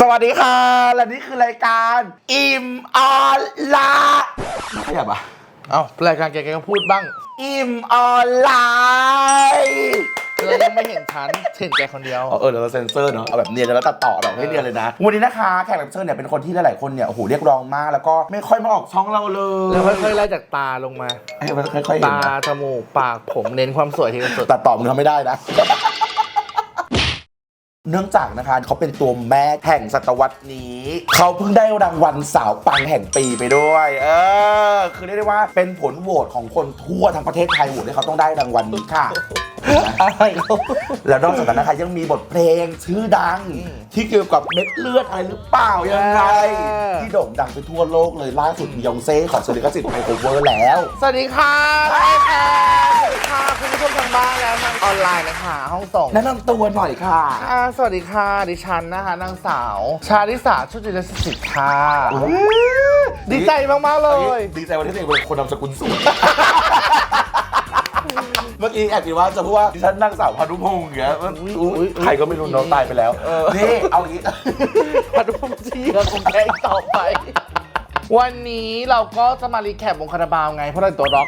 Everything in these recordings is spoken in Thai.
สวัสดีค่ะ และนี่คือรายการอิ่มออนไลน์ไม่ขยับอะเอ้ารายการแกแกก็พูดบ้าง อิ่มออนไลน์เธอยังไม่เห็นฉันเห็นแกคนเดียวอ๋อเออเดี๋ยวเราเซ็นเซอร์เนาะเอาแบบเนียนแล้วตัดต่อแบบให้เนียนเลยนะ วันนี้นะคะแขกรับเชิญเนี่ยเป็นคนที่หลายๆคนเนี่ยโอ้โหเรียกร้องมากแล้วก็ไม่ค่อยมาออกช่องเราเลยแล้วค่อยๆไล่จากตาลงมาให้มันค่อยๆเห็นตานะจมูกปากผมเน้นความสวยที่สุดตัดต่อมึงทำไม่ได้นะ เนื่องจากนะคะเขาเป็นตัวแม่แห่งศตวรรษนี้ เขาเพิ่งได้รางวัลสาวปังแห่งปีไปด้วย เออ คือเรียกได้ว่าเป็นผลโหวตของคนทั่วทั้งประเทศไทยโหวตให้เขาต้องได้รางวัลนี้ค่ะ อะไรเขาแล้วนอกจากนั้นนะคะยังมีบทเพลงชื่อดัง ที่เกี่ยวกับเม็ดเลือดอะไรหรือเปล่ายังไงที่โด่งดังไปทั่วโลกเลยล่าสุดบียองเซ่ของซิลิคสิทธิ์ไมโครเวอร์แล้ว สวัสดีค่ะสวัสดีค่ะสวัสดีค่ะคุณผู้ชมทาง บ้านแล้วทางออนไลน์นะคะห้องส่งแนะนำตัวหน่อยค่ะ อ่าสวัสดีค่ะ ดิฉันนะคะนางสาว ชาลิสาชุติรสิทธิ์ค่ะดีใจมาก ๆ เลย ดีใจวันที่ตัวเองเป็นคนนามสกุลสูงเมื่อกี้แอบคิดว่าจะพูดว่าดิฉันนางสาวพานุพงศ์อย่างเงี้ยอุ๊ยอุ๊ยอุ๊ย ใครก็ไม่รู้น้องตายไปแล้วเออนี่เอาอย่างงี้ พัดุมเชียร์คงแกล้งต่อไป วันนี้เราก็จะมารีแคปวงคาราบาวไง เพราะเราเป็นตัวร็อก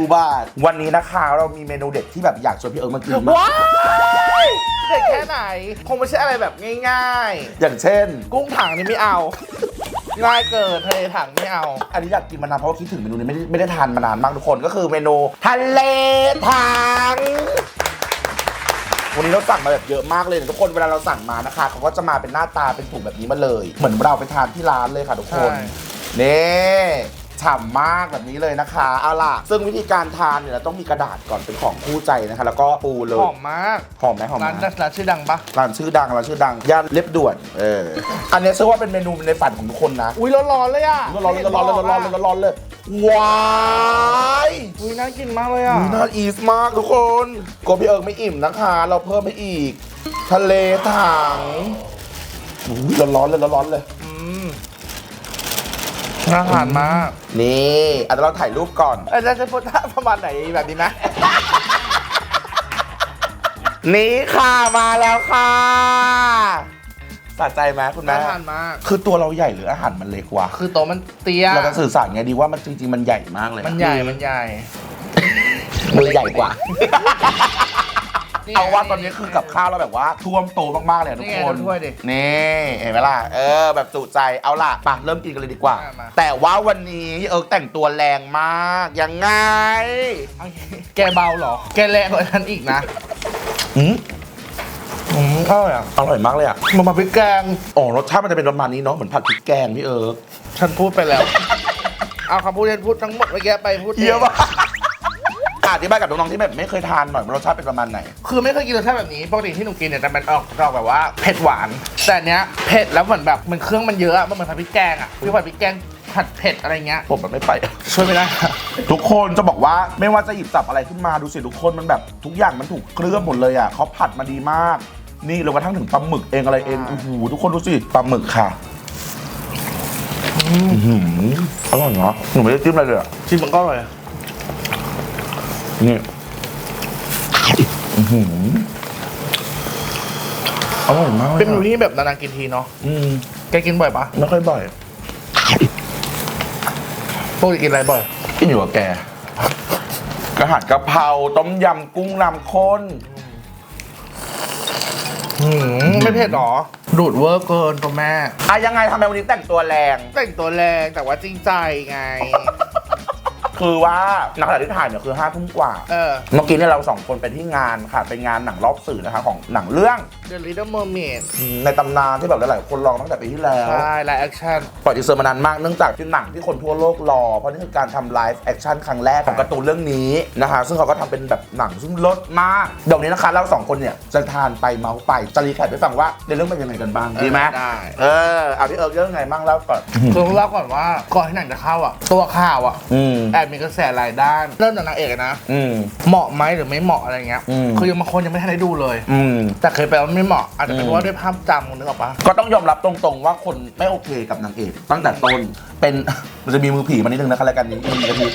อุบาท วันนี้นะคะเรามีเมนูเด็ดที่แบบอยากชวนพี่เอิร์กมากินมากว้ายเด็กแค่ไหน คงไม่ใช่อะไรแบบง่ายอย่างเช่น ๆ กุ้งถังนี่ไม่เอาง่ายเกินทะเลถังไม่เอา อันนี้อยากกินมานานเพราะว่าคิดถึงเมนูนี้ไม่ได้ไม่ได้ทานมานานมากทุกคนก็คือเมนูทะเลถัง วันนี้เราสั่งมาแบบเยอะมากเลยนะทุกคนเวลาเราสั่งมานะคะเขาก็จะมาเป็นหน้าตาเป็นถุงแบบนี้มาเลย เหมือนเราไปทานที่ร้านเลยค่ะทุกคน ใช่ นี่ ฉ่ำมากแบบนี้เลยนะคะเอาล่ะ ซึ่งวิธีการทานเนี่ยเราต้องมีกระดาษก่อนเป็นของคู่ใจนะคะ แล้วก็ปูเลยหอมมากหอมไหมหอมไหมร้านร้านชื่อดังปะร้านชื่อดังร้านชื่อดังย่านเล็บด่วนเอออันนี้เชื่อว่าเป็นเมนูในฝันของทุกคนนะอุ้ยร้อนๆเลยอะร้อนๆเลยร้อนๆเลยร้อนๆเลยร้อนๆเลยว้ายอุ้ยน่ากินมากเลยอะ อุ๊ยน่าอีสมากทุกคนกลัวพี่เอิงไม่อิ่มนะคะ เราเพิ่มไปอีก ทะเลถังอุ๊ยร้อนๆเลยร้อนๆเลย อืมน่าทานมากนี่อาจจะเราถ่ายรูปก่อนเอ้ยจะจะพูดท่าประมาณไหนแบบนี้ไหม นี่ค่ะมาแล้วค่ะสะใจไหมคุณแม่น่าทานมาก คือตัวเราใหญ่หรืออาหารมันเล็กวะคือโตะมันเตี้ย เราจะสื่อสารไงดีว่ามันจริงๆมันใหญ่มากเลยะมันใหญ่ มันใหญ่ มือใหญ่กว่านี่ เอาว่าตอนนี้คือกับข้าวเราแบบว่าท่วมโตมากๆเลยอะทุกคนนี่ไงดูถ้วยดินี่เห็นไหมล่ะเออ แบบจุใจเอาล่ะไปเริ่มกินกันเลยดีกว่าอะมา แต่ว่าวันนี้เอิร์กแต่งตัวแรงมากยังไงแกเบาเหรอ แกแรงกว่าฉันอีกนะอืมอืมอร่อยอะอร่อยมากเลยอะมันมาพริกแกง อ๋อรสชาติมันจะเป็นประมาณนี้เนาะเหมือนผัดพริกแกงพี่เอิร์กฉันพูดไปแล้ว เอาคำพูดที่ฉันพูดทั้งหมดเมื่อกี้ไปพูดเยอะมาก อธิบายกับน้องๆที่แบบไม่เคยทานหน่อยว่ารสชาติเป็นประมาณไหน คือไม่เคยกินรสชาติแบบนี้ปกติที่หนูกินเนี่ยจะเป็นออกออกแบบว่าเผ็ดหวาน แต่อันเนี้ยเผ็ดแล้วเหมือนแบบมันเครื่องมันเยอะอะมันเหมือนผัดพริกแกงอะพี่ผัดพริกแกงผัดเผ็ดอะไรเงี้ย ผมมันไม่ไป ช่วยไม่ได้ ทุกคนจะบอกว่าไม่ว่าจะหยิบจับอะไรขึ้นมาดูสิทุกคนมันแบบทุกอย่างมันถูกเคลือบหมดเลยอะเขาผัดมาดีมาก นี่เรากระทั่งถึงปลาหมึกเองอะไรเองอ่าโอ้โหทุกคนดูสิปลาหมึกค่ะอื้อหืออร่อยเนาะหนูไม่ได้จิ้มอะไรเลยอะชิมมันก็อร่อยอะ นี่อื้อหืออร่อยมากลยเป็นเมนูอะที่แบบนานๆกินทีเนาะอืมแกกินบ่อยปะไม่ค่อยบ่อยปกติกินอะไรบ่อย กินอยู่กับแกกระหัดกะเพราต้มยำกุ้งลำข้น หืมไม่เผ็ดหรอ ดูดเวอร์เกินตัวแม่ อะยังไงทำไมวันนี้แต่งตัวแรง แต่งตัวแรงแต่ว่าจริงใจไง คือว่านักขณะที่ถ่ายเนี่ยคือห้าทุ่มกว่า เออ เมื่อกี้เนี่ยเราสองคนไปที่งานค่ะเป็นงานหนังรอบสื่อนะคะของหนังเรื่อง The Little Mermaid ในตำนานที่แบบหลายๆคนลองตั้งแต่ปีที่แล้ว ใช่ไลฟ์แอคชั่น ปล่อยทีเซอร์มานานมากเนื่องจากที่หนังที่คนทั่วโลกรอ เพราะนี่คือการทำไลฟ์แอคชั่นครั้งแรกของการ์ตูนเรื่องนี้นะคะซึ่งเขาก็ทำเป็นแบบหนังซึ่งลดมากเดี๋ยวนี้นะคะเราสองคนเนี่ยจะทานไปเมาส์ไปจะรีแคปให้ฟังว่าในเรื่องเป็นยังไงกันบ้างดีไหมได้ เออเอาพี่เอิร์กเรื่องไงบ้างเล่าก่อนคือต้องเล่าก่อนว่าก่อนที่หนังจะเข้าอะ ตัวข่าวอะอืม แอบมีกระแสหลายด้าน เริ่มจากนางเอกอะนะ อืม เหมาะไหมหรือไม่เหมาะอะไรเงี้ย อืม คือยังบางคนยังไม่ทันได้ดูเลย อืม แต่เคยไปว่าไม่เหมาะ อาจจะเป็นอืมเพราะว่าด้วยภาพจำนึกออกปะ ก็ต้องยอมรับตรงๆว่าคนไม่โอเคกับนางเอก ตั้งแต่ต้นเป็น มันจะมีมือผีมานิดนึงนะคะรายการนี้มันมีกะทิ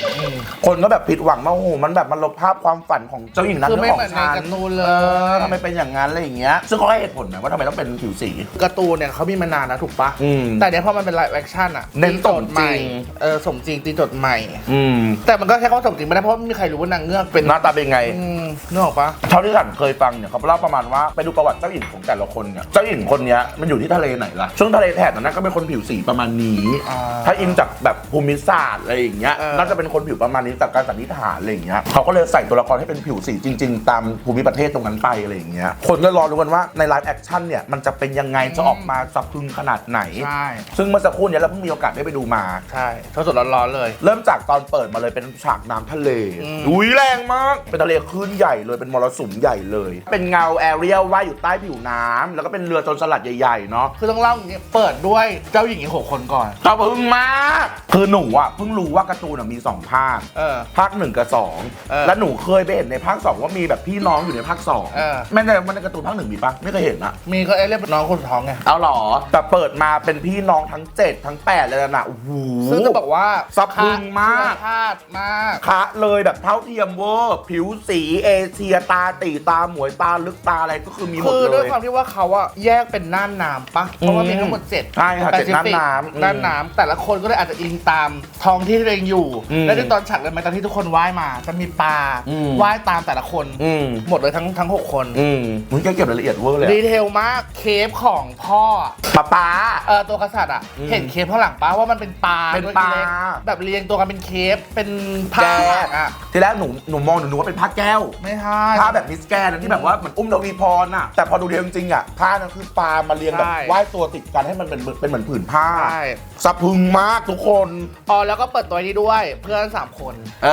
คนก็แบบผิดหวังว่าโอ้โหมันแบบมันลบภาพความฝันของเจ้าหญิงนั้นคือไม่ขอเหมือนงในฉันการ์ตูนเลเอยอทำไมเป็นอย่างนั้นอะไรอย่างเงี้ยซึ่งเขาให้เหตุผลนะว่าทำไมต้องเป็นผิวสี การ์ตูนเนี่ยเขามีมานานแล้วถูกปะอืมแต่เนี้ยพอมันเป็นไลฟ์แอคชั่นอะเน้นตีโจทย์ใหม่สมจริง เออสมจริงตีโจทย์ใหม่ อืมแต่มันก็ใช้คำว่าสมจริงไม่ได้เพราะไม่มีใครรู้ว่านางเงือกเป็นหน้าตาเป็นไง อืมนึกออกปะ เท่าที่ฉันเคยฟังเนี่ยเขาเล่าประมาณว่าไปดูประวัติเจ้าหญิงของแต่ละคนเนี่ยเจ้าหญิงคนเนี้ยมันอยู่ที่ทะเลไหนล่ะซึ่งทะเลแถบนั้นนะก็เป็นคนผิวสีประมาณนี้ อ่า ถ้าอิงจากแบบภูมิศาสตร์อะไรอย่างเงี้ย เออ น่าจะเป็นคนผิวประมาณนี้จากการสันนิษฐานอะไรอย่างเงี้ยเขาก็เลยใส่ตัวละครให้เป็นผิวสีจริง ๆ ตามภูมิประเทศตรงนั้นไปอะไรอย่างเงี้ย คนก็รอรู้กันว่าในไลฟ์แอคชั่นเนี่ยมันจะเป็นยังไงจะออกมาสะพรึงขนาดไหน ใช่ซึ่งเมื่อสักครู่เนี้เราเพิ่งมีโอกาสได้ไปดูมา ใช่ทดสดร้อนๆเลย เริ่มจากตอนเปิดมาเลยเป็นฉากน้ำทะเลอืม อุ้ยแรงมาก เป็นทะเลคลื่นใหญ่เลยเป็นมรสุมใหญ่เลย เป็นเงาแอเรียลว่ายอยู่ใต้ผิวน้ำแล้วก็เป็นเรือโจรสลัดใหญ่ๆเนาะคือต้องเล่าอย่างนี้เปิดด้วยเจ้าหญิงอีกหกคนก่อนตาพึ่งมากคือหนูอะเพิ่งรู้ว่าการ์ตูนอะมีสองภาค เออ ภาคหนึ่งกับสองเออแล้วหนูเคยไปเห็นในภาคสองว่ามีแบบพี่น้องอยู่ในภาคสองเออ แม่ในมันในการ์ตูนภาคหนึ่งมีปะไม่เคยเห็นอะมีก็เอ้เรียกน้องคนสุดท้องไง เอาเหรอ แต่เปิดมาเป็นพี่น้องทั้งเจ็ดทั้งแปดเลยนะโอ้โห ซึ่งจะบอกว่าสะพรึงมากเชื้อชาติมาก คะเลยแบบเท่าเทียมเวอร์ ผิวสีเอเชียตาตีตาหมวยตาลึกตาอะไรก็คือมีหมดคือเลด้วย ยความที่ว่าเขาอะแยกเป็นน่านน้ำปะเพราะว่ามีทั้งหมดเจ็ดใช่ค่ะเจ็ดแปซิฟิกน่านน้ำอืม น่านน้ำแต่ละคนก็เลยอาจจะอิงตามท้องที่ที่ตัวเองอยู่ อืมและในตอนฉากเลยไหมตอนที่ทุกคนว่ายมาจะมีปลาอืม ว่ายตามแต่ละคน อืมหมดเลยทั้งทั้งหกคน อืมมึงแกเก็บรายละเอียดเวอร์เลยดีอะเทลมากเคฟของพ่ออะป๊าป๊าเออตัวกษัตริย์อะอืมเห็นเคฟข้างหลังปะว่ามันเป็นปลาเป็นด้วยปลาเล็กแบบเรียงตัวกันเป็นเคฟเป็นผ้าแกหลังอะทีแรกหนูหนูมองหนูนึกว่าเป็นผ้าแก้ว ไม่ใช่ ผ้าแบบมิสแกนนะที่แบบว่าเหมือนอุ้มทวีพรน่ะแต่พอดูเดียวจริงๆอะผ้านั้นคือปลามาเรียงแบบใช่ ว่ายตัวติดกันให้มันเป็นเป็นเหมือนผืนผ้าใช่สะพรึงมากทุกคนอ๋อแล้วก็เปิดตัวนี้ด้วยเพื่อนสามคนเอ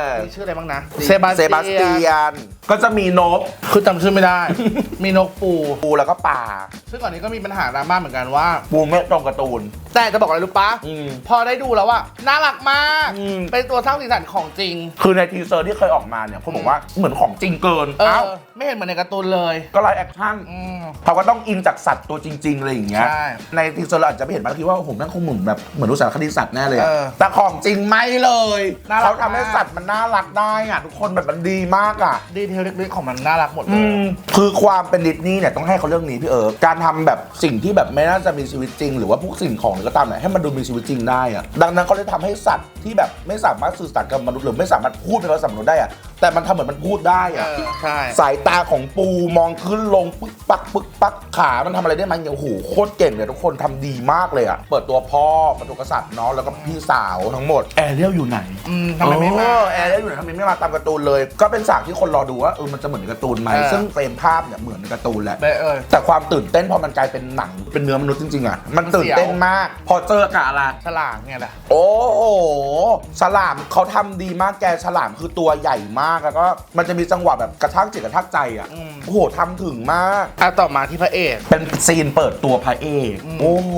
อมีชื่ออะไรบ้างนะเซบาเซบาสเตียน ก็จะมีนก คือจำชื่อไม่ได้ มีนกปู ปูแล้วก็ปลาซึ่งก่อนนี้ก็มีปัญหาดราม่าเหมือนกันว่า ปูไม่ตรงการ์ตูน แต่จะบอกอะไรรู้ปะอืม พอได้ดูแล้วว่าน่ารักมาก อืม เป็นตัวสร้างสีสันของจริง คือในทีเซอร์ที่เคยออกมาเนี่ยเขาบอกว่าเหมือนของจริงเกินเอเอ้าอไม่เห็นเหมือนในการ์ตูนเลยก็ไลฟ์แอคชั่นอืม เขาก็ต้องอินจากสัตว์ตัวจริงๆอะไรอย่างเงี้ยใช่ในทีเซอร์เราอาจจะไม่เห็นบางทีว่าผมนั่นคงเหมือนแบบเหมือนรู้สารคดีสัตว์แน่เลยอะเออแต่ของจริงไม่เลยน่ารัก เขาทำให้สัตว์มันน่ารักได้อะทุกคนแบบมันดีมากอะดีเทลเล็กๆของมันน่ารักหมดเลอืยม คือความเป็นดิสนีย์เนี่ยต้องให้เขาเรื่องนี้พี่เอิร์กการทำแบบสิ่งที่แบบไม่น่าจะมีชีวิตจริง หรือว่าพวกสิ่งของหรือก็ตามเนี่ยให้มันดูมีชีวิตจริงได้อะดังนั้นเขาเลยทำให้สัตว์ที่แบบไม่สามารถสื่อสารกับมนุษย์หรือไม่สามารถพูดเป็นภาษามนุษย์ได้อะ แต่มันทำเหมือนมันพูดได้เออะอใช่ สายตาของปูมองขึ้นลงปึ๊กปักปึ๊กปักขามันทำอะไรได้มันโอ้โหโคตรเก่งเลยทุกคนทำดีมากเลยอะเปิดตัวพ่อเปิดตัวกษัตริย์เนาะแล้วก็พี่สาวทั้งหมด แอเรียลอยู่ไหน อืมทำไมไม่มา เออแอร์ได้อยู่ไหนทำไมไม่มาตามการ์ตูนเลย ก็เป็นฉากที่คนรอดูว่าเออมันจะเหมือนในการ์ตูนไหมเออ ซึ่งเฟรมภาพเนี่ยเหมือนในการ์ตูนแหละเบเออ แต่ความตื่นเต้นพอมันกลายเป็นหนังเป็นเนื้อมนุษย์จริงๆอะมันตื่นเต้นมาก พอเจอกับอะไรฉลามเนี่ยแหละ โอ้โหฉลามเขาทำดีมากแกฉลามคือตัวใหญ่มาก แล้วก็มันจะมีจังหวะแบบกระชากจิตกระชากใจอะอืมโอ้โหทำถึงมาก อะต่อมาที่พระเอก เป็นซีนเปิดตัวพระเอกอืมโอ้โห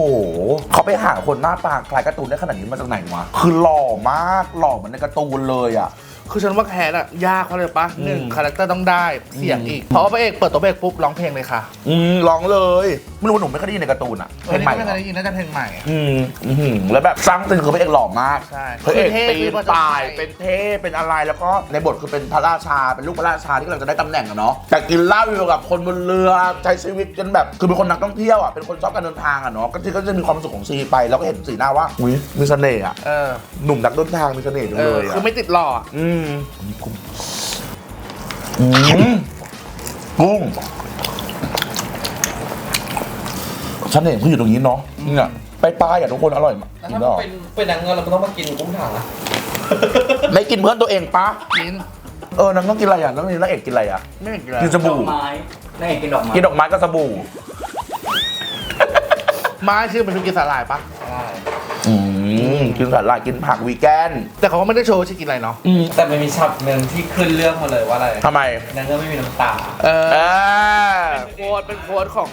เขาไปหาคนหน้าตาคล้ายการ์ตูนได้ขนาดนี้มาจากไหนวะ คือหล่อมาก หล่อเหมือนในการ์ตูนเลยอะ คือฉันว่าแคสอะยากเขาเลยปะหนึ่งอืมคาแรคเตอร์ต้องได้เสียงอืมอีกเพราะว่าพระเอกเปิดตัวพระเอกปุ๊บร้องเพลงเลยค่ะอืมร้องเลยไม่รู้ว่าหนูไม่เคยได้ยินในการ์ตูนอะเออเพลงนี่ใหม่ไม่เหเครอยได้ยินน่าจะเพลงใหม่ อืมอื้อหือแล้วแบบสร้างตึงคือพระเอกหล่อมากใช่พระเอกคือเท่ปีคืนอพระเจ้าป่ายชายเป็นเท่เป็นอะไรแล้วก็ในบทคือเป็นพระราชาเป็นลูกพระราชาที่กำลังจะได้ตำแหน่งอะเนาะแต่กินเหล้าอยู่กับคนบนเรือใช้ชีวิตกันแบบคือเป็นคนนักท่องเที่ยวอะเป็นคนชอบการเดินทางอะเนาะก็ที่ก็จะมีความสุขของซีไปแล้วก็เห็นสีหน้าว่าอุ้ยมีเสน่ห์อะเออหนุ่มนักเดินทางมีเสน่ห์จังเอเลอยอะคือไม่ติดหล่ออืมกุ้งอืมกุ้งเสน่ห์เขาอยู่ตรงนี้เนาะเนี่ยไปปลายๆอะทุกคนอร่อยมากแล้วกินถ้าได้หรอเป็นเป็นนางเงือกเราก็ต้องมากินกุ้งถังอะไม่กินเพื่อนตัวเองปะกินเออนางต้องกินอะไรอะนางนี่นางเอกกินอะไรอะไม่เห็นกินอะไรกินสดบู่อกไม้นางเอกกินดอกไม้กินดอกไม้ก็สบู่ม้าชื่อเป็นธุรกินสาหร่ายปะใช่ อืมกินสาหร่ายกินผักวีแกน แต่เขาก็ไม่ได้โชว์ว่าชื่อกินอะไรเนาะอืมแต่มันมีช็อตหนึ่งที่ขึ้นเรื่องมาเลยว่าอะไรทำไม นางเงือกไม่มีน้ำตา เออ เออโค้ดเป็นโค้ดของ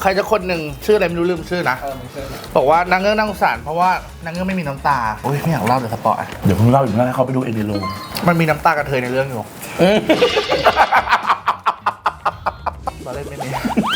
ใครจะคนหนึ่งชื่ออะไรไม่รู้ลืมชื่อนะ เออมันขึ้นบอกว่านางเงือกน่าสงสารเพราะว่านางเงือกไม่มีน้ำตาโอ้ยไม่อยากเล่าเดี๋ยวสปอยเดี๋ยวเพิ่งเล่าอีกนะให้เขาไปดูเองในโรงมันมีน้ำตากระเทยในเรื่องอยู่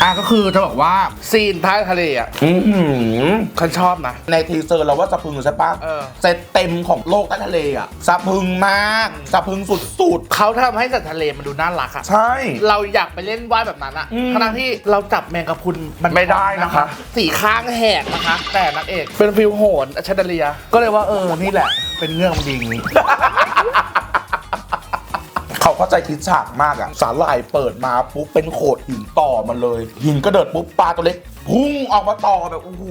อืมตอนเล่นไม่มีออะก็คือจะบอกว่าซีนท้ายทะเลอะอือหือฉันชอบนะ ในทีเซอร์เราว่าสะพรึงใช่ปะเออ เซตเต็มของโลกใต้ทะเลอะสะพรึงมากสะพรึงสุดเขาทำให้สัตว์ทะเลมันดูน่ารักอะๆ ใช่ เราอยากไปเล่นว่ายแบบนั้นอะอืมทั้งที่เราจับแมงกะพรุนมันไม่ได้นะคะ สีข้างแหกนะคะ แต่นางเอกเป็นฟิลโหนอัชดาเลีย ก็เลยว่าเออ นี่แหละ เป็นเงื่อนดีเขา เข้าใจทิศฉากมากอะสาหร่ายเปิดมาปุ๊บเป็นโขดหินต่อมันเลย หินก็เดิดปุ๊บปลาตัวเล็ก พุ่งออกมาต่อแบบโอ้โห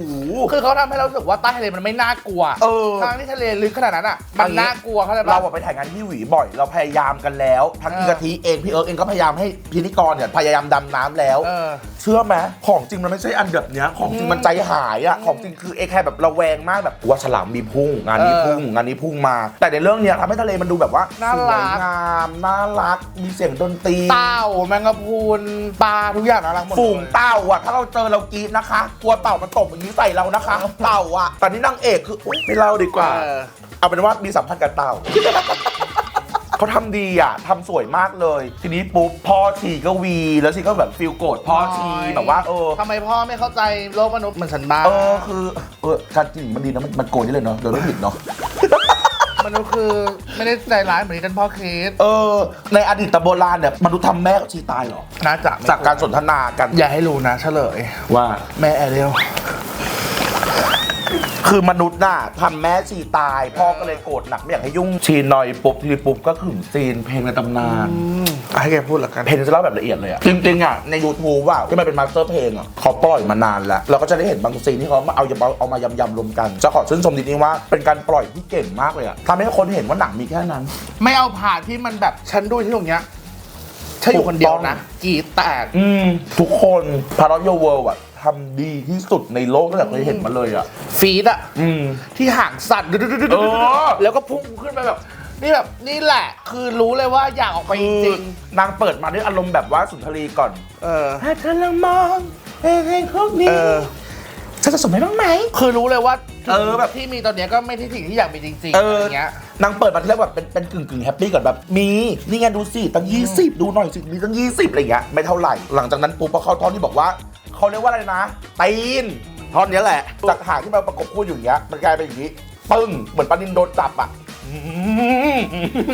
คือเขาทำให้เรารู้สึกว่าใต้ทะเลมันไม่น่ากลัวเออ ทางที่ทะเลลึกขนาดนั้นอะมันน่ากลัวเขาใจปะ เราอะไปถ่ายงานที่หวีบ่อย เราพยายามกันแล้ว ทั้งเอออีกะทิเองพี่เอิร์กเองก็พยายามให้พิธีกรเนี่ยพยายามดำน้ำแล้ว เออ เชื่อไหมของจริงมันไม่ใช่อันแบบเนี้ยของจริงมันใจหายอะของจริงคือเอแค่แบบระแวงมากแบบว่าฉลามมีพุ่ง งานนี้เออพุ่งงานนี้พุ่งมา แต่ในเรื่องเนี้ยทำให้ทะเลมันดูแบบว่าน่าสรัวยกงามน่ารักมีเสียงดนตรีเต่าแมงกะพรุนปลาทุกอย่างน่ารักหมดเลย ฝูงเต่าอะถ้าเราเจอเรากรีดนะคะ กลัวเต่ามันตกอย่างนี้ใส่เรานะคะ เต่าอะแต่นี่นางเอกคืออุ๊ยไม่เล่าดีกว่า เออ เอาเป็นว่ามีสัมพันธ์กับเต่า เขาทำดีอะทำสวยมากเลย ทีนี้ปุ๊บพ่อชีก็วีแล้วชีก็แบบฟิลโกรธพ่อชีแบบว่าเออ ทำไมพ่อไม่เข้าใจโลกมนุษย์เหมือนฉันบ้าง เออคือเออการจริงมันดีนะมันมันโกรธได้เลยเนาะโดยไม่ผิดเนาะ มนุษย์คือไม่ได้ใจร้ายเหมือนที่ท่านพ่อเคสเออ ในอดีตโบราณเนี่ยมนุษย์ทำแม่กับชีตายเหรอ น่าจะไม่จากการสนทนากันอย่าให้รู้นะเฉลยว่า แม่แอเรียล คือมนุษย์น่ะทำแม่ชีตาย พ่อก็เลยโกรธหนักไม่อยากให้ยุ่งชีหน่อยปุ๊บทีนี้ปุ๊บก็ขึงซีนเพลงในตำนานให้แกพูดละกันเพลงจะเล่าแบบละเอียดเลยอะจริงๆอะใน YouTube ว่าที่มันเป็นมาสเตอร์เพลงอะเขาปล่อยมานานแล้ว เราก็จะได้เห็นบางซีนที่เขามาเอาเอาเอามายำๆรวมกัน จะขอชื่นชมนิดนึงว่าเป็นการปล่อยที่เก่งมากเลยอะทำให้คนเห็นว่าหนังมีแค่นั้น ไม่เอาผ่านที่มันแบบฉันดูที่ตรงเนี้ยฉันอยู่คนเดียวนะกรีดแตกอืมทุกคนพารอ y เวิลด์อะ ทำดีที่สุดในโลกตั้งแต่เคยเห็นมาเลยอะฟีดอะอืม ที่ห่างสั่นดึ๊ดๆๆๆเออ แล้วก็พุ่งขึ้นไปแบบ นี่แบบนี่แหละ คือรู้เลยว่าอยากออกไปจริงนางเปิดมาด้วยอารมณ์แบบว่าสุนทรีก่อนๆเออ ถ้าเธอลังมองเพลงเพลงพวกนี้เออ ฉันจะสมให้บ้างไหม คือรู้เลยว่าเออแบบ ที่มีตอนเนี้ยก็ไม่ที่สิ่งที่อยากมีจริงๆเออะอไรเงี้ย นางเปิดมาที่แรกแบบเป็นเป็นกึ่งกึ่งแฮปปี้ก่อนแบบ มี นี่ไงดูสิ ตั้งยี่สิบดูหน่อยสิ มีตั้งยี่สิบอะไรอย่างเงี้ย ไม่เท่าไหร่ หลังจากนั้นปุ๊บพอเข้าท่อนที่บอกว่า เขาเรียกว่าอะไรนะตีนท่อนเนี้ยแหละ จากหางที่มันประกบคู่อยู่อย่างเงี้ยมันกลายเป็นอย่างงี้ ปึ้ง เหมือนปลานินโดนจับอะอืม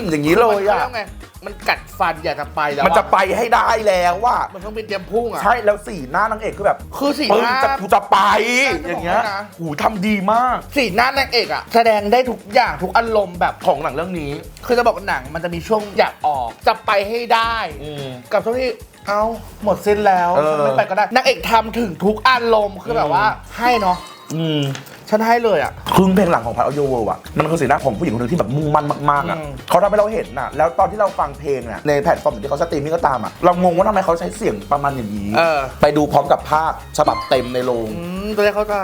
อย่างนี้เลยอะ มันขารีกไงมันกัดฟันอยากจะไปแล้วมันจะไปให้ได้แล้วว่า มันต้องเป็นเตรียมพุ่งอะ ใช่แล้วสีหน้านางเอกคือแบบคือสีปึ้หงน้า จะกูจะไปใช่อย่างเงี้ยจะบอกให้นะหูทำดีมาก สีหน้านางเอกอะ แสดงได้ทุกอย่างทุกอารมณ์แบบ ของหนังเรื่องนี้ คือจะบอกว่าหนังมันจะมีช่วงอยากออก จะไปให้ได้อืมกับช่วงที่ เอ้าหมดสิ้นแล้วเออฉันไม่ไปก็ได้นางเอกทำถึงทุกอารมณ์คือแบบว่า ให้เนาะอืม ฉันให้เลยอะ ครึ่งเพลงหลังของพัทอโยเวิลด์อะมันคือสีหน้าของผู้หญิงคนหนึ่งที่แบบมุ่งมั่นมากๆอะอืม เขาทำให้เราเห็นน่ะ แล้วตอนที่เราฟังเพลงน่ะในแพลตฟอร์มที่เขาสตรีมมิ่งก็ตามอะเรางงว่าทำไมเขาใช้เสียงประมาณอย่างนี้ เออ ไปดูพร้อมกับภาพฉบับเต็มในโรงอืม จะได้เข้าใจ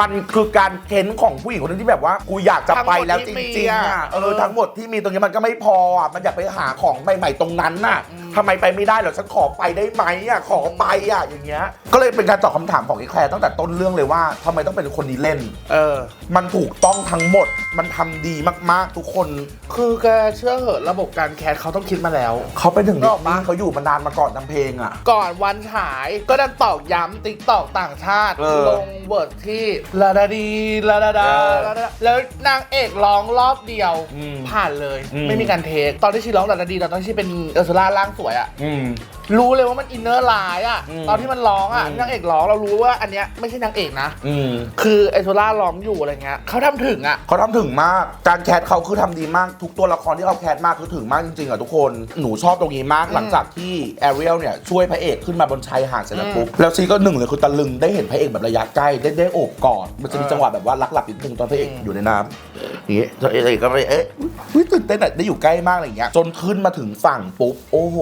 มันคือการเค้นของผู้หญิงคนหนึงที่แบบว่า กูอยากจะไปแล้วจทั้งหมดที่ริงๆมีอะอะเอเอออทั้งหมดที่มีตรงนี้มันก็ไม่พออะมันอยากไปหาของใหม่ ๆ ตรงนั้นน่ะทำไมไปไม่ได้เหรอฉันขอไปได้ไหมอะขอไปอะอย่างเงี้ย ก็เลยเป็นการตอบคำถามของไอ้แคลร์ตั้งแต่ต้นเรื่องเลยว่าทำไมต้องเป็นคนนี้เล่น เออ มันถูกต้องทั้งหมดมันทำดีมากๆทุกคน คือแกเชื่อเหอะระบบการแคสเขาต้องคิดมาแล้ว เขาเป็นถึงนึเด็กกออกปะนี่เขาอยู่มานานมาก่อนทำเพลงอะ ก่อนวันฉายก็ดันตอกย้ำติ๊กตอกต่างชาติเออลงเวิร์ดที่ลาดาดีลาดาดาเออลาดาแล้วนางเอกร้องรอบเดียว อืมผ่านเลย อืม ไม่มีการเทคตอนที่ชีร้องลาดาดีตอนที่ชีเป็นเออร์ซูล่าร่างสวยอะอืม รู้เลยว่ามันอินเนอร์ไลน์อะอืมตอนที่มันร้องอะอืมที่นางเอกร้องเรารู้ว่าอันเนี้ยไม่ใช่นางเอกนะ อืม คือเออร์ซูล่าร้องอยู่อะไรเงี้ยเขาทำถึงอะเขาทำถึงมาก การแคสเขาคือทำดีมาก ทุกตัวละครที่เขาแคสมากคือถึงมากจริงๆอะทุกคน หนูชอบตรงนี้มาก หลังจากที่แอเรียลเนี่ยช่วยพระเอกขึ้นมาบนชายหาดเสร็จแล้วปุ๊บ แล้วซีก็หนึ่งเลยคือตะลึงได้เห็นพระเอกแบบระยะใกล้ ได้ได้โอบกอด มันจะมีจังหวะแบบว่ารักหลับนิดนึงตอนพระเอกอยู่ในน้ำอย่างเงี้ยตัวเอกก็ไปเอ๊ะอุ๊ยตื่นเต้นอะได้อยู่ใกล้มากอะไรอย่างเงี้ย จนขึ้นมาถึงฝั่งปุ๊บ โอ้โห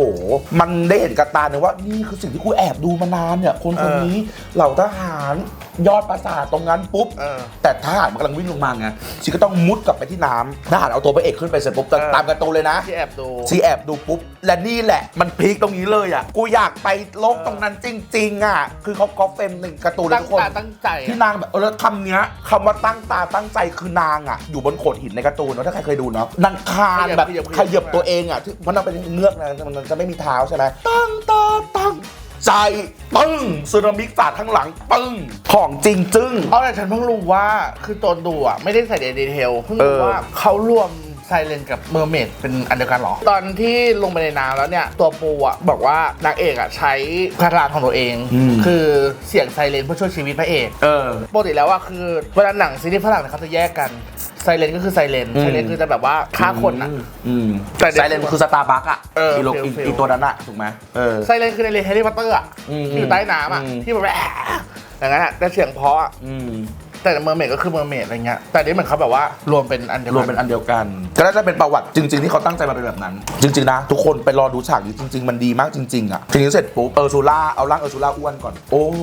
มันได้เห็นกับตาเนี่ยว่านี่คือสิ่งที่กูแอบดูมานานเนี่ยคนคนนี้เหล่าทหาร ยอดปราสาทตรงนั้นปุ๊บ เออ แต่ทหารมันกำลังวิ่งลงมาไงชีก็ต้องมุดกลับไปที่น้ำทหารเอาตัวพระเอกขึ้นไปเสร็จปุ๊บเออตามการะตูนเลยนะ ที่แอบดูชีแอบดูปุ๊บ และนี่แหละ มันพีคตรงนี้เลยอะ กูอยากไปโลกตรงนั้นจริง ๆ อะ คือเขาก๊อปเฟรมหนึ่งการ์ตูนเลยตั้งทุกคนตาตั้งใจที่อะนางแบบเออแล้วคำเนี้ยคำว่าตั้งตาตั้งใจคือนางอะ อยู่บนโขดหินในการ์ตูนเนอะถ้าใครเคยดูเนาะนางคานแบบขยับตัวเองอะที่เพราะนางเป็นเงือกนะมันจะไม่มีเท้าใช่ไหมตั้งตาตั้ง ใจปึ้งซึนามิสาดข้างหลังปึ้งของจริงจึ้ง เอาแต่ฉันเพิ่งรู้ว่าคือตอนดูอะ ไม่ได้ใส่ในดีเทลเพิ่งรู้เออ ว่าเขารวมไซเลนกับเมอร์เมดเป็นอันเดียวกันเหรอ ตอนที่ลงไปในน้ำแล้วเนี่ย ตัวปูอะ บอกว่านางเอกอะ ใช้พลังของตัวเอง คือเสียงไซเรนเพื่อช่วยชีวิตพระเอก เออ ปกติแล้วอะคือเวลาหนังซีรีส์ฝรั่งเนี่ยเขาจะแยกกัน ไซเรนก็คือไซเรนอืมไซเรนคือจะแบบว่าฆ่าคนอะ อืมแต่ไซเลนคือสตาร์บัคอะเอออีโลฟิลอีฟิล อีตัวนั้นอะถูกไหมเออ ไซเรนคือในเรนแฮร์รี่พอตเตอร์อะอืมที่อยู่ใต้น้ำอะอืม ที่แบบแอะอย่างนั้นอะแต่เสียงเพราะอะ อืม แต่เมอร์เมดก็คือเมอร์เมดอะไรเงี้ยแต่นี่เหมือนเขาแบบว่ารวมเป็นอันเดียวรกัวมเป็นอันเดียวกัน ก็น่าจะเป็นประวัติจริง ๆ ที่เขาตั้งใจมาเป็นแบบนั้น จริง ๆ นะ ทุกคนไปรอดูฉากนี้จริง ๆ มันดีมากจริง ๆ อะทีนี้เสร็จปุ๊บเออร์ซูล่าเอาร่างเออร์ซูล่าอ้วนก่อน โอ้โห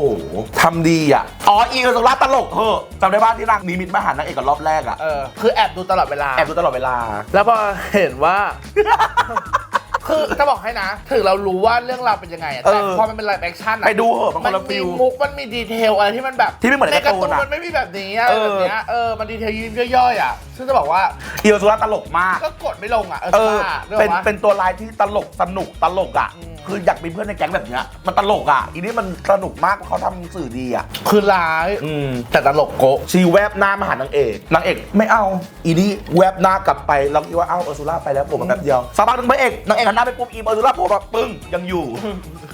ทำดีอะอ๋ออีเออร์ซูล่าตลกเฮ้อะจำได้ว่าที่นางนิมิตมาหานางเอกกับรอบแรกอะเออคือแอบดูตลอดเวลาแอบดูตลอดเวลา แล้วพอเห็นว่า คือจะบอกให้นะ ถึงเรารู้ว่าเรื่องราวเป็นยังไงอะแต่เออ พอมันเป็นไลฟ์แอคชั่นอะไปดูเหอะมันคนละมีฟิลมุกมันมีดีเทลอะไรที่มันแบบที่ไม่เหมือนในในการ์ตูการ์ตูนนอะมันไม่มีแบบนี้อะเออะไรอแบบเนี้ยเออมันดีเทลยิบย่อยๆอะซึ่งจะบอกว่าอีเออร์ซูล่าตลกมาก ก็กดไม่ลงอะเออเออใช่เป็นปะเป็นตัวลายที่ตลกสนุกตลกอะ อืม คืออยากมีเพื่อนในแก๊งแบบเนี้ยมันตลกอะอีนี่มันสนุกมากเขาทำสื่อดีอะ คือร้ายอืม แต่ตลกโกะ ชีแวบหน้ามาหานางเอกนางเอกไม่เอา อีนี่แวบหน้า กลับไปเราคิดว่าเอ้าเออร์ซูล่าไปแล้วผมมาแป๊บเดียวสักพักหนึงพระเอกนางเอกหันหน้าไปปุ๊บอีเออร์ซูล่าผมแบบปึ้งยังอยู่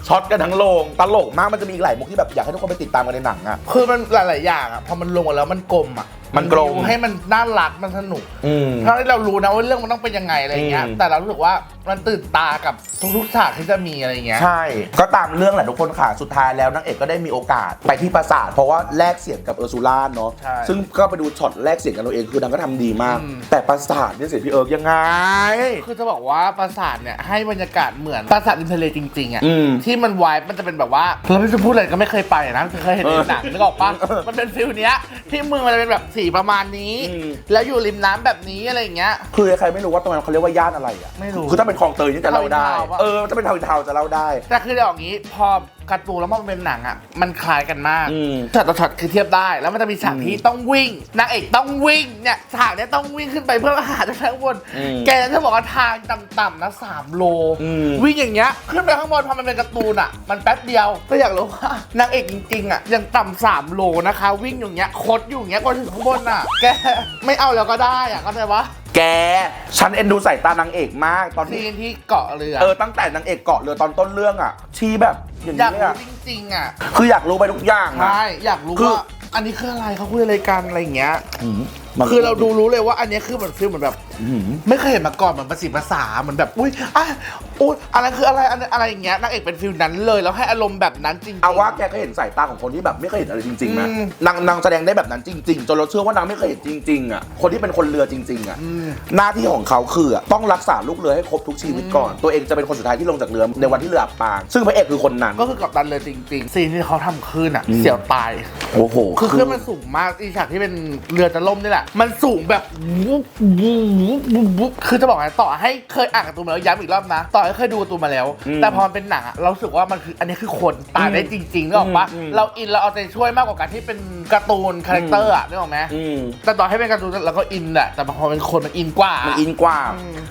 ช็อตกันทั้งโรงตลกมากมันจะมีอีกหลายมุกที่แบบอยากให้ทุกคนไปติดตามกันในหนังอะ คือมันหลาย ๆ อย่างอะพอมันลงมาแล้วมันกลมอะ มันกลมดูให้มันน่ารักมันสนุกอืมทั้งที่เรารู้นะว่าเรื่องมันต้องเป็นยังไงอะไรเงี้ย อืม แต่เรารู้สึกว่ามันตื่นตากับทุกๆฉากที่จะมีอะไรเงี้ย ใช่ ก็ตามเรื่องแหละทุกคนค่ะ สุดท้ายแล้วนางเอกก็ได้มีโอกาสไปที่ปราสาท เพราะว่าแลกเสียงกับเออร์ซูล่าเนาะ ใช่ซึ่งก็ไปดูช็อตแลกเสียงกันเราเองคือนางก็ทำดีมาก อืม แต่ปราสาทเนี่ยเสียงพี่เอิร์กยังไง คือจะบอกว่าปราสาทเนี่ยให้บรรยากาศเหมือนปราสาทริมทะเลจริงๆอะอืมที่มันวายมันจะเป็นแบบว่าเราไม่จะพูดอะไรก็ไม่เคยไปนะเคยเห็นในเออหนังนึกออกปะมันเป็นฟิลเนี้ยที่เมืองมันจะเป็นแบบสีประมาณนี้ อืม แล้วอยู่ริมน้ำแบบนี้อะไรอย่างเงี้ย คือใครไม่รู้ว่าตรงนั้นเขาเรียกว่าย่านอะไรอะไม่รู้คือถ้าเป็นคลองเตยนี่จะเล่าได้ ทาวน์ปะ เออถ้าเป็นทาวน์อินทาวน์จะเล่าได้ แต่คือจะบอกงี้พอ การ์ตูนแล้วมันเป็นหนังอะมันคล้ายกันมากอืม ช็อตต่อช็อตคือเทียบได้ แล้วมันจะมีฉากที่ต้องวิ่งนางเอกต้องวิ่งเนี่ยฉากเนี้ยต้องวิ่งขึ้นไปเพื่อหาจากข้างบนอืมแกจะบอกว่าทางต่ำๆนะสามโล อืม วิ่งอย่างเงี้ยขึ้นไปข้างบนพอมันเป็นการ์ตูนอะ มันแป๊บเดียวก็อยากรู้ว่านางเอกจริงๆอะยังต่ำสามโลนะคะ วิ่งอยู่อย่างเงี้ยคดอยู่อย่างเงี้ยกว่าถึงข้างบนอะ แกไม่เอาแล้วก็ได้อะเข้าใจปะ แก ฉันเอ็นดูสายตานางเอกมาก ตอนซีที่นที่เกาะเรือเออตั้งแต่นางเอกเกาะเรือตอนต้นเรื่องอะชีแบบอย่างอยากนี้รู้อะจริงๆอะคืออยากรู้ไปทุกอย่างอะใช่อยากรู้คือ ว่าอันนี้คืออะไรเขาคุยอะไรกันอะไรอย่างเงี้ย อืมมันคือเราดูรู้เลยว่าอันเนี้ยคือเหมือนฟิลเหมือนแบบ อืมไม่เคยเห็นมาก่อนเหมือนภาษีภาษาเหมือนแบบอุ้ยอะอุ้ยอะไรคืออะไรอันอะไรอย่างเงี้ยนางเอกเป็นฟิลนั้นเลยแล้วให้อารมณ์แบบนั้นจริงๆ เอาว่าแกก็เห็นสายตาของคนที่แบบไม่เคยเห็นอะไรจริงๆไหมอืม นางนางแสดงได้แบบนั้นจริง ๆ จนเราเชื่อว่านางไม่เคยเห็นจริงๆอะคนที่เป็นคนเรือจริง ๆอะอืมหน้าที่ของเขาคืออะต้องรักษาลูกเรือให้ครบทุกชีวิตก่อน ตัวเองจะเป็นคนสุดท้ายที่ลงจากเรือในวันที่เรืออับปาง ซึ่งพระเอกคือคนนั้นก็คือกับตันเลยจริงๆซีนที่เขาทำขึ้นอะอืมเสียวตาย โอ้โหคือเครื่องมันสูงมากอีฉากที่เป็นเรือจะล่มนี่แหละมันสูงแบบวุบวุบวุบวุบวุบคือจะบอกไงต่อให้เคยอ่านการ์ตูนมาแล้วย้ำอีกรอบนะ ต่อให้เคยดูการ์ตูนมาแล้วแต่พอมันเป็นหนังอะเรารู้สึกว่ามันคืออันนี้คือคนตายได้จริงๆนึกออกปะเราอินเราเอาใจช่วยมากกว่าการที่เป็นการ์ตูนคาแรคเตอร์อะนึกออกไหมอืมแต่ต่อให้เป็นการ์ตูนเราก็อินแหละแต่พอเป็นคนมันอินกว่า มันอินกว่า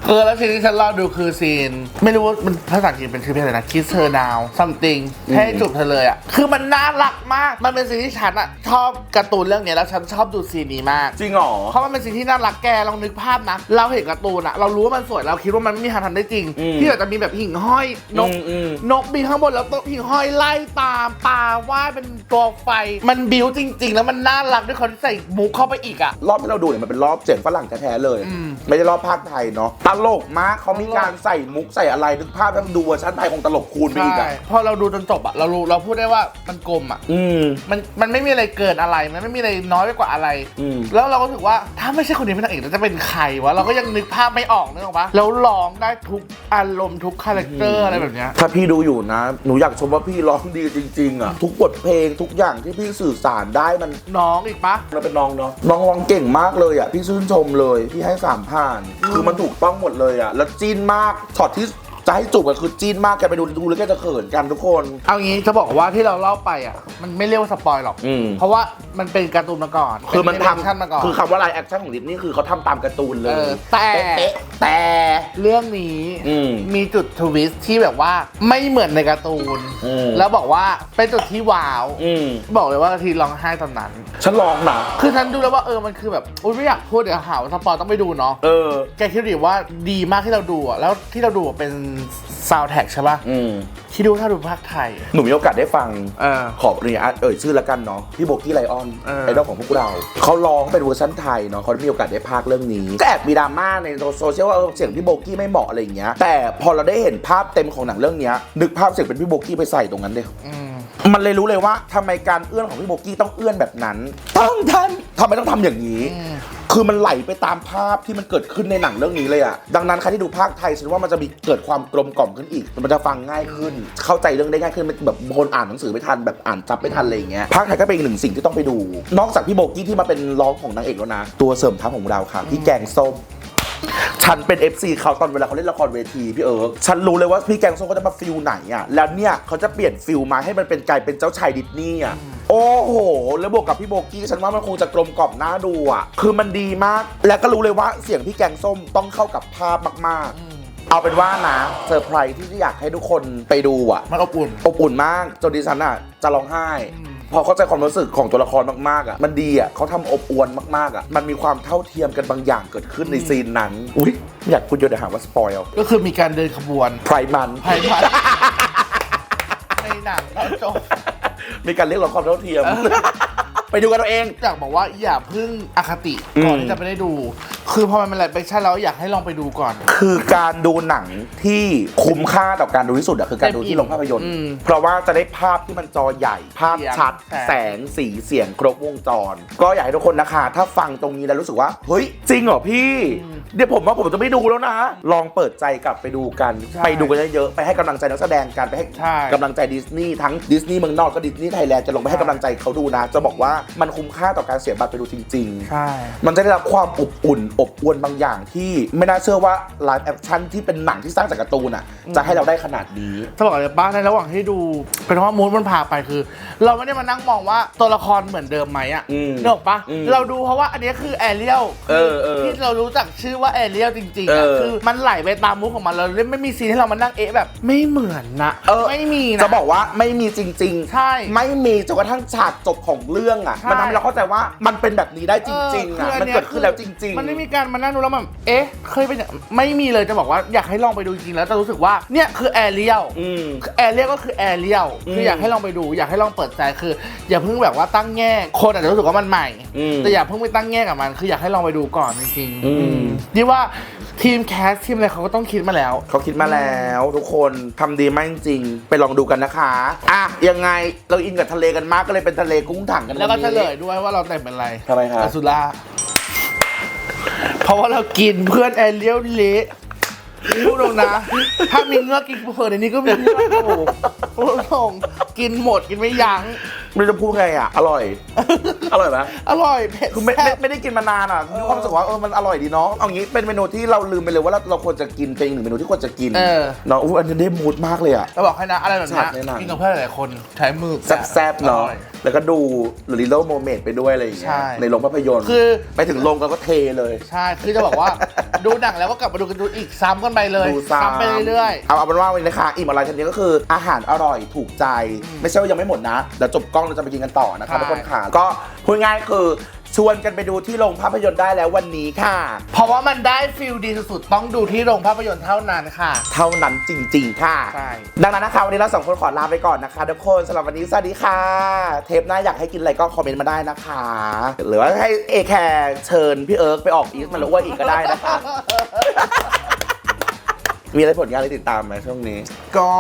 เออแล้วซีนที่ฉันรอดูคือซีน ไม่รู้ว่ามันภาษาอังกฤษเป็นชื่อเพลงอะไรนะ Kiss Her Now something อืม ให้จูบเธอเลยอะ คือมันน่ารักมาก มันเป็นซีนที่ฉันอะ ชอบการ์ตูนเรื่องเนี้ยแล้วฉันชอบดูซีนนี้มาก จริงเหรอ เพราะมันเป็นซีนที่น่ารักแกลองนึกภาพนะ เราเห็นการ์ตูนอะเรารู้ว่ามันสวยเราคิดว่ามันไม่มีทางทำได้จริง อืมที่แบบจะมีแบบหิ่งห้อยนกอืมอืม นกบินข้างบนแล้วตัวหิ่งห้อยไล่ตามปลาว่ายเป็นตัวไฟ มันบิวจริง ๆ แล้วมันน่ารักด้วยคนที่ใส่มุกเข้าไปอีกอะรอบที่เราดูเนี่ยมันเป็นรอบเสียงฝรั่งแท้ๆเลย อืม ไม่ใช่รอบภาคไทยเนาะตลกมากเขามีการใส่มุกใส่อะไรนึกภาพแล้วดูเวอร์ชันไทยคงตลกคูณไปอีกใช่อะพอเราดูจนจบอะเรารู้เราพูดได้ว่ามันกลมอะอืม มันมันไม่มีอะไรเกินอะไรมันไม่มีอะไรน้อยไปกว่าอะไร อืม แล้วเราก็รู้สึกว่าถ้าไม่ใช่คนนี้เป็นนางเอกแล้วจะเป็นใครวะเราก็ยังนึกภาพไม่ออกนึกออกปะแล้วร้องได้ทุกอารมณ์ทุกคาแรคเตอร์อะไรแบบเนี้ย ถ้าพี่ดูอยู่นะ หนูอยากชมว่าพี่ร้องดีจริง ๆอะทุกบทเพลงทุกอย่างที่พี่สื่อสารได้มันน้องอีกปะเราเป็นน้องเนาะน้องร้องเก่งมากเลยอะพี่ชื่นชมเลยพี่ให้สามผ่าน คือมันถูกต้องหมดเลยอะแล้วจีนมากช็อตที่ จจะให้จูบกันคือจีนมากแกไปดูดูแล้วแกจะเขินกันทุกคน เอางี้จะบอกว่าที่เราเล่าไปอะ มันไม่เรียกว่าสปอยหรอก อืม เพราะว่ามันเป็นการ์ตูนมาก่อนคือมันเป็ท animation มาก่อนำคือคำว่าไลฟ์แอคชั่นของดิสนีย์คือเขาทำตามการ์ตูนเลเอยอแต่ เป๊ะๆแต่ เรื่องนี้อืมมีจุดทวิสต์ที่แบบว่าไม่เหมือนในการ์ตูน อืม แล้วบอกว่าเป็นจุดที่ว้าว อืมบอกเลยว่าทีร้องไห้ตอนนั้น ฉันลองนะคือฉันดูแล้วว่าเออมันคือแบบอุ้ยไม่อยากพูดเดี๋ยวหาว่าสปอยต้องไปดูเนาะเออ แกคิดดิว่าดีมากที่เราดูอะแล้วที่เราดูอะเป็นซาวแท็กใช่ป่ะอืมคิดดูถ้าดูภาคไทย หนูมีโอกาสได้ฟัง เออขอบเนี่ยเอ่ยชื่อละกันเนาะพี่โบกี้ไลออนเออ ไอดอลของพวกเรา เขาร้องเป็นเวอร์ชันไทยเนาะเขาได้มีโอกาสได้พากย์เรื่องนี้ก็แอบมีดราม่าในโซเชียลว่าเออเสียงพี่โบกี้ไม่เหมาะอะไรอย่างเงี้ยแต่พอเราได้เห็นภาพเต็มของหนังเรื่องเนี้ยนึกภาพเสียงเป็นพี่โบกี้ไปใส่ตรงนั้นเลยอืม มันเลยรู้เลยว่าทำไมการเอื้อนของพี่โบกี้ต้องเอื้อนแบบนั้น ต้องทำทำไมต้องทำอย่างนี้อืมคือมันไหลไปตามภาพที่มันเกิดขึ้นในหนังเรื่องนี้เลยอะดังนั้นใครที่ดูภาคไทยฉันว่ามันจะมีเกิดความกลมกล่อมขึ้นอีก มันจะฟังง่ายขึ้น เข้าใจเรื่องได้ง่ายขึ้นไม่แบบบางคนอ่านหนังสือไม่ทันแบบอ่านจับไม่ทันอะไรอย่างเงี้ยภาคไทยก็เป็นอีกหนึ่งสิ่งที่ต้องไปดู นอกจากพี่โบกี้ที่มาเป็นร้องของนางเอกแล้วนะ ตัวเสริมทัพของเราค่ะพี่แกงส้ม ฉันเป็น FC เขาตอนเวลาเขาเล่นละครเวทีพี่เอิร์กฉันรู้เลยว่าพี่แกงส้มเขาจะมาฟิลไหนอะ แล้วเนี่ยเขาจะเปลี่ยนฟิลมาให้มันเป็นกลายเป็นเจ้าชายดิสนีย์อะ โอ้โห แล้วบวกกับพี่โบกี้ฉันว่ามันคงจะกลมกล่อมน่าดูอะ คือมันดีมาก แล้วก็รู้เลยว่าเสียงพี่แกงส้มต้องเข้ากับภาพมากๆเอาเป็นว่านะเซอร์ไพรส์ที่อยากให้ทุกคนไปดูอะ มันอบอุ่นอบอุ่นมาก จนดิฉันอะ จะร้องไห้อืม พอเข้าใจความรู้สึกของตัวละครมากๆอะมันดีอะเขาทำอบอวลมากๆอะมันมีความเท่าเทียมกันบางอย่างเกิดขึ้นในซีนนั้นอุ้ยอยากพูดเยอะเดี๋ยวหาว่าสปอยล์ก็คือมีการเดินขบวนไพรมันภายในในหนังก็จบมีการเรียกร้องความเท่าเทียม ไปดูกันเอาเอง อยากบอกว่าอย่าเพึ่งอคติก่อนอืมที่จะไปได้ดู คือพอมันเป็นไลฟ์แอคชั่นแล้วอยากให้ลองไปดูก่อน คือการดูหนังที่คุ้มค่าต่อการดูที่สุดอะคือการดูที่โรงภาพยนตร์ อืมเพราะว่าจะได้ภาพที่มันจอใหญ่ ภาพชัดแสงแสงสีเสียงครบวงจร ก็อยากให้ทุกคนนะคะ ถ้าฟังตรงนี้แล้วรู้สึกว่า เฮ้ย จริงเหรอพี่เดี๋ยวผมว่าผมจะไม่ดูแล้วนะ ลองเปิดใจกลับไปดูกัน ใช่ไปดูกันเยอะๆไปให้กำลังใจนักแสดงกันไปให้ใช่ กำลังใจดิสนีย์ทั้งดิสนีย์เมืองนอกก็ดิสนีย์ไทยแลนด์จะลงไปให้กำลังใจเขาดูนะ จะบอกว่ามันคุ้มค่าต่อการเสียบัตรไปดูจริง ๆ ใช่ มันจะได้รับความอบอุ่น อบอวลบางอย่างที่ไม่น่าเชื่อว่าไลฟ์แอคชั่นที่เป็นหนังที่สร้างจากการ์ตูนอะ จะให้เราได้ขนาดนี้จะบอกเลยป้าในระหว่างที่ดู เป็นเพราะว่ามูดมันพาไปคือ เราไม่ได้มานั่งมองว่าตัวละครเหมือนเดิมไหมอะอืมนึกออกปะอืมเราดูเพราะว่าอันนี้คือแอเรียลเออเออที่เรารู้จักชื่อว่าแอเรียลจริงๆอะเออคือมันไหลไปตามมูดของมันเราไม่มีซีนให้เรามานั่งเอ๊ะแบบ ไม่เหมือนนะเออ ไม่มีนะ จะบอกว่าไม่มีจริงๆใช่ ไม่มีจนกระทั่งฉากจบของเรื่องอะใช่ มันทำให้เราเข้าใจว่ามันเป็นแบบนี้ได้จริงๆเออะอมันยเกิดขึ้นแล้วจริงมันไม่มีการมานั่งดูแล้วแบบเอ๊ะ เคยเป็นอย่างไม่มีเลยจะบอกว่าอยากให้ลองไปดูจริงๆแล้วจะรู้สึกว่าเนี่ยคือแอเรียล อืม แอเรียลก็คือแอเรียลคือมอยากให้ลองไปดู อยากให้ลองเปิดใจคือ อย่าเพิ่งแบบว่าตั้งแง่ คนอาจจะรู้สึกว่ามันใหม่ อืมแต่อย่าเพิ่งไปตั้งแง่กับมัน คืออยากให้ลองไปดูก่อนจริงๆอืมอืมนี่ว่า ทีมแคสทีมอะไรเขาก็ต้องคิดมาแล้ว เขาคิดมาแล้วทุกคนทำดีมากจริงๆไปลองดูกันนะคะ อะ ยังไงเราอินกับทะเลกันมากก็เลยเป็นทะเลกุ้งถังกันแล้วก็นเฉนี้ ลยด้วยว่าเราแต่งเป็นอะไรทำไมครับ อสุราเพราะว่าเรากินเพื่อนแอเรียลเละพูดตรงนะ ถ้ามีเงือกกินเผื่อในนี้ก็มีเงือกโอ้โหพูดตรงกินหมดกินไม่ยั้ง ไม่รู้จะพูดไงอะ อร่อย อร่อยไหมอร่อยเผ็ดคือไม่แซ่ไม่บไม่ได้กินมานานอะมีความรู้สึกว่าเออมันอร่อยดีเนาะเอางี้เป็นเมนูที่เราลืมไปเลยว่าเราเราควรจะกินเป็นอีกหนึ่งเมนูที่ควรจะกินเออ เนาะอุ๊ยอันนี้ได้มูดมากเลยอะ จะบอกให้นะอะไรแบบฉาเนี้กในหนัง กินกับเพื่อนหลายๆคนใช้มือแซ่บๆเนาะ อร่อย แล้วก็ดูหรือ Little Mermaid ไปด้วยอะไรอย่างเงี้ใช่ยในโรงภาพยนตร์คือไปถึงโรงแล้วก็เทเลย ใช่ คือจะบอกว่า ดูหนังแล้วก็กลับมาดูกันดูอีกซ้ำกันไปเลยดูซ้ำไปเรื่อย เอาเอาเป็นว่าวันนี้นะคะอิ่มอะไรทีนี้ก็คืออาหารอร่อยถูกใจ ไม่ใช่ว่ายังไม่หมดนะเดี๋ยวจบกล้องเราจะไปกินกันต่อนะคะใช่ ทุกคนค่ะก็พูดง่ายๆคือ ชวนกันไปดูที่โรงภาพยนตร์ได้แล้ววันนี้ค่ะๆเพราะว่ามันได้ฟิลดีสุดๆ ต้องดูที่โรงภาพยนตร์เท่านั้นค่ะ เท่านั้นจริงๆ ค่ะ ใช่ ดังนั้นนะคะวันนี้เราสองคนขอลาไปก่อนนะคะทุกคนสำหรับวันนี้สวัสดีค่ะ เทปหน้าอยากให้กินอะไรก็คอมเมนต์มาได้นะคะ หรือว่าให้เอแคร์เชิญพี่เอิร์กไปออกอีสมาหรือว่าอีกก็ได้นะคะ มีอะไรผลงานอะไรติดตามไหมช่วงนี้ ก็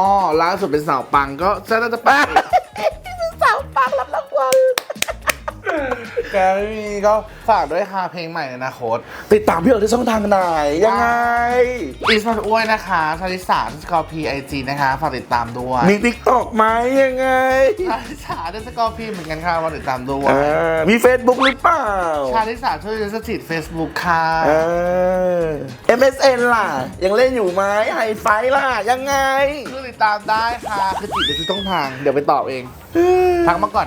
ล่าสุดเป็นสาวปังก็จะน่าจะไปส แกไม่มีก็ฝากด้วยค่ะเพลงใหม่ในอนาคต ติดตามพี่เอิร์กที่ช่องทางไหน ยังไง อีสปอร์ตอ้วยนะคะชาลิสาสกอร์พีไอจีนะคะ ฝากติดตามด้วยมีติ๊กตอกไหมยังไงชาลิสาด้วยสกอร์พีเหมือนกันค่ะฝากติดตามด้วยอ่ามี Facebook หรือเปล่าชาลิสาช่วยสถิตเฟซบุ๊กค่ะเออ MSN ล่ะ ยังเล่นอยู่ไหมไฮไฟล่ะ ยังไง คือติดตามได้ค่ะคือติดในทุกช่องทาง เดี๋ยวไปตอบเอง ทักมาก่อน